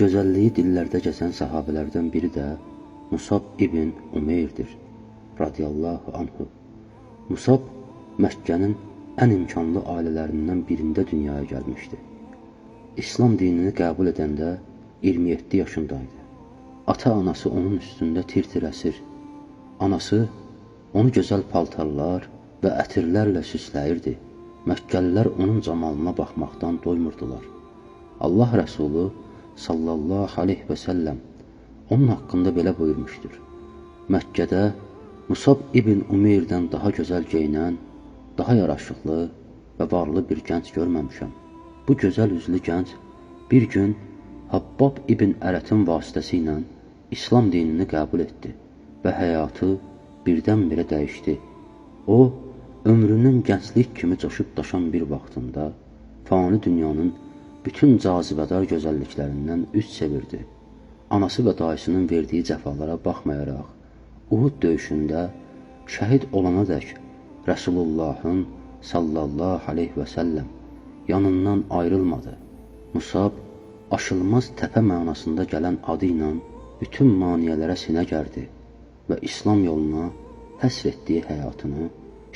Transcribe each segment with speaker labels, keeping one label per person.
Speaker 1: Gözəlliyi dillərdə gəzən sahabelərdən biri də Musab ibn Umeyrdir radiyallahu anhu. Musab Məkkənin ən imkanlı ailələrindən birində dünyaya gəlmişdi. İslam dinini qəbul edəndə 27 yaşındaydı. Ata-anası onun üstündə tir-tir əsir. Anası onu gözəl paltarlar və ətirlərlə süsləyirdi. Məkkəlilər onun camalına baxmaqdan doymurdular. Allah Rəsulu sallallahu aleyhi və səlləm onun haqqında belə buyurmuşdur. Məkkədə Musab ibn Umeyrdən daha gözəl geyinən, daha yaraşıqlı və varlı bir gənc görməmişəm. Bu gözəl üzlü gənc bir gün Habbab ibn Ərətin vasitəsilə İslam dinini qəbul etdi və həyatı birdən-birə dəyişdi. O, ömrünün gənclik kimi coşub daşan bir vaxtında fani dünyanın bütün cazibədar gözəlliklərindən üz çevirdi. Anası və dayısının verdiyi cəfalara baxmayaraq, Uhud döyüşündə şəhid olana dək Rəsulullahın sallallahu aleyhi və səlləm yanından ayrılmadı. Musab aşılmaz təpə mənasında gələn adı ilə bütün maniyələrə sinə gərdi və İslam yoluna həsr etdiyi həyatını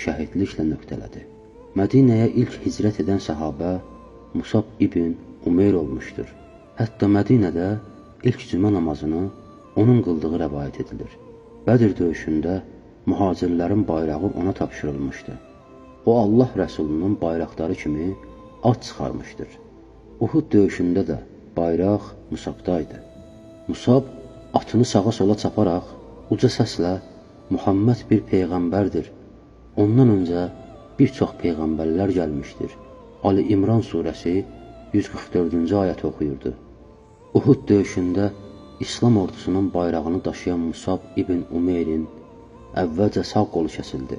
Speaker 1: şəhidliklə nöqtələdi. Mədinəyə ilk hicrət edən səhabə Musab ibn Umeyr olmuşdur. Hətta Mədinədə ilk cümə namazını onun qıldığı rəvayət edilir. Bədir döyüşündə mühacirlərin bayrağı ona tapşırılmışdı. O Allah Rəsulunun bayraqları kimi at çıxarmışdır. Uhud döyüşündə də bayraq Musabdaydı. Musab atını sağa sola çaparaq uca səslə Muhammed bir peyğəmbərdir. Ondan öncə bir çox peyğəmbərlər gəlmişdir. Ali İmran surəsi 144-cü ayəti oxuyurdu. Uhud döyüşündə İslam ordusunun bayrağını daşıyan Musab ibn Umeyrin əvvəlcə sağ qolu kəsildi.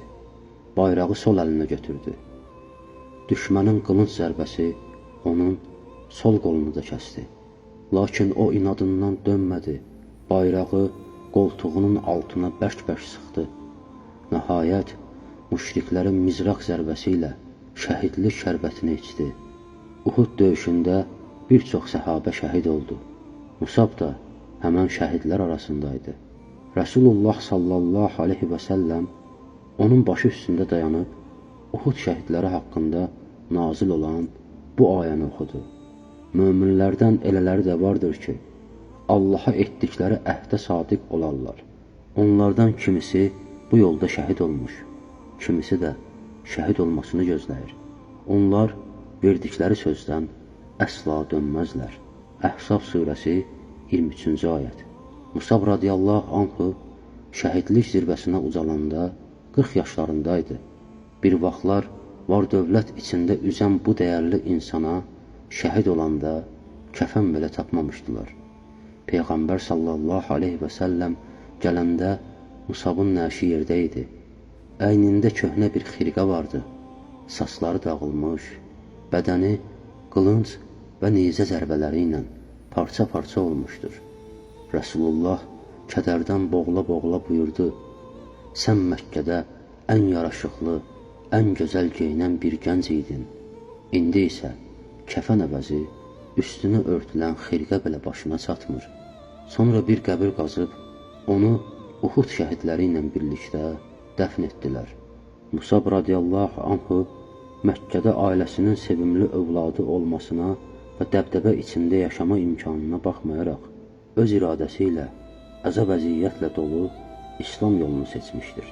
Speaker 1: Bayrağı sol əlinə götürdü. Düşmənin qılınc zərbəsi onun sol qolunu da kəsdi. Lakin o inadından dönmədi. Bayrağı qoltuğunun altına bərk-bərk sıxdı. Nəhayət, müşriklərin mizraq zərbəsi ilə şəhidlik şərbətini içdi. Uhud döyüşündə bir çox səhabə şəhid oldu. Musab da həmən şəhidlər arasındaydı. Rəsulullah sallallahu aleyhi və səlləm onun başı üstündə dayanıb Uhud şəhidləri haqqında nazil olan bu ayəni oxudu. Möminlərdən elələri də vardır ki, Allaha etdikləri əhdə sadiq olarlar. Onlardan kimisi bu yolda şəhid olmuş, kimisi də şəhid olmasını gözləyir. Onlar verdikləri sözdən əsla dönməzlər. Əhsab surəsi 23-cü ayət. Musab radiyallahu anhu şəhidlik zirvəsinə ucalanda 40 yaşlarındaydı. Bir vaxtlar var dövlət içində üzən bu dəyərli insana şəhid olanda kəfən belə tapmamışdılar. Peyğəmbər sallallahu aleyhi və səlləm gələndə Musabın nəşi yerdə idi. Əynində köhnə bir xirqə vardı. Saçları dağılmış, bədəni qılınc və nizə zərbələri ilə parça-parça olmuşdur. Rəsulullah kədərdən boğula-boğula buyurdu, sən Məkkədə ən yaraşıqlı, ən gözəl geyinən bir gənc idin. İndi isə kəfən əvəzi üstünü örtülən xirqə belə başına çatmır. Sonra bir qəbir qazıb, onu Uhud şəhidləri ilə birlikdə dəfn etdilər. Musab radiyallahu anhu Məkkədə ailəsinin sevimli övladı olmasına və dəbdəbə içində yaşama imkanına baxmayaraq, öz iradəsi ilə əzəb əziyyətlə dolu İslam yolunu seçmişdir.